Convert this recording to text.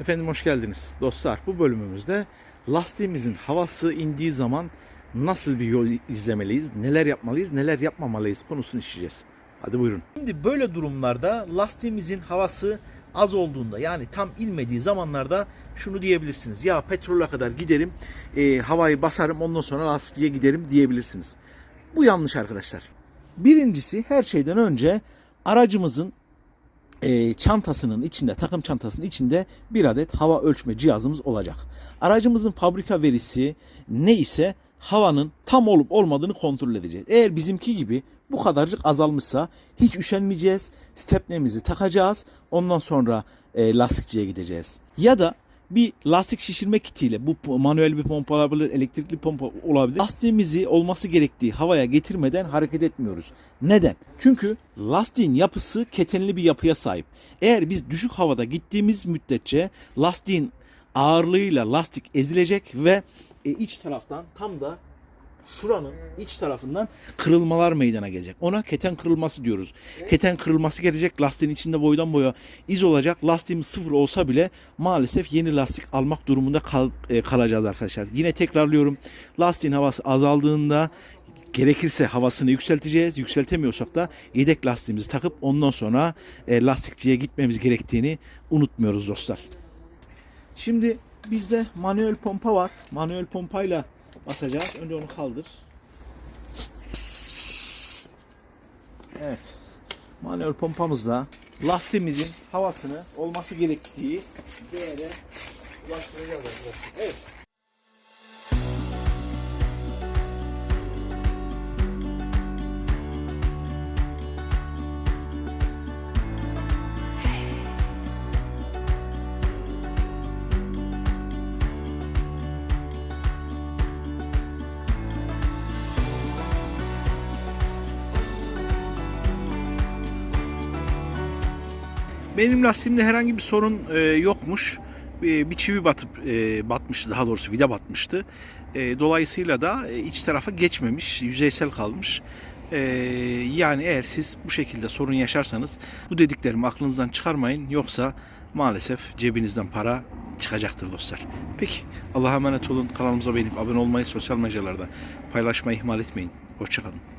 Efendim hoş geldiniz. Dostlar bu bölümümüzde lastiğimizin havası indiği zaman nasıl bir yol izlemeliyiz, neler yapmalıyız, neler yapmamalıyız konusunu işleyeceğiz. Hadi buyurun. Şimdi böyle durumlarda lastiğimizin havası az olduğunda yani tam ilmediği zamanlarda şunu diyebilirsiniz. Ya petrole kadar giderim, e, havayı basarım ondan sonra lastiğe giderim diyebilirsiniz. Bu yanlış arkadaşlar. Birincisi her şeyden önce aracımızın e, çantasının içinde, takım çantasının içinde bir adet hava ölçme cihazımız olacak. Aracımızın fabrika verisi ne ise havanın tam olup olmadığını kontrol edeceğiz. Eğer bizimki gibi bu kadarcık azalmışsa hiç üşenmeyeceğiz. Stepnemizi takacağız. Ondan sonra e, lastikçiye gideceğiz. Ya da bir lastik şişirme kitiyle bu manuel bir pompa olabilir, elektrikli pompa olabilir. Lastiğimizi olması gerektiği havaya getirmeden hareket etmiyoruz. Neden? Çünkü lastiğin yapısı ketenli bir yapıya sahip. Eğer biz düşük havada gittiğimiz müddetçe lastiğin ağırlığıyla lastik ezilecek ve e, iç taraftan tam da şuranın iç tarafından kırılmalar meydana gelecek. Ona keten kırılması diyoruz. Keten kırılması gelecek. Lastiğin içinde boydan boya iz olacak. Lastiğimiz sıfır olsa bile maalesef yeni lastik almak durumunda kal- e, kalacağız arkadaşlar. Yine tekrarlıyorum. Lastiğin havası azaldığında gerekirse havasını yükselteceğiz. Yükseltemiyorsak da yedek lastiğimizi takıp ondan sonra e, lastikçiye gitmemiz gerektiğini unutmuyoruz dostlar. Şimdi bizde manuel pompa var. Manuel pompayla basacağız. Önce onu kaldır. Evet. Manuel pompamızla lastiğimizin havasını olması gerektiği değere ulaştıracağız arkadaşlar. Evet. Benim lastiğimde herhangi bir sorun e, yokmuş. E, bir çivi batıp e, batmıştı daha doğrusu vida batmıştı. E, dolayısıyla da e, iç tarafa geçmemiş, yüzeysel kalmış. E, yani eğer siz bu şekilde sorun yaşarsanız bu dediklerimi aklınızdan çıkarmayın. Yoksa maalesef cebinizden para çıkacaktır dostlar. Peki Allah'a emanet olun. Kanalımıza beğenip abone olmayı, sosyal mecralarda paylaşmayı ihmal etmeyin. Hoşçakalın.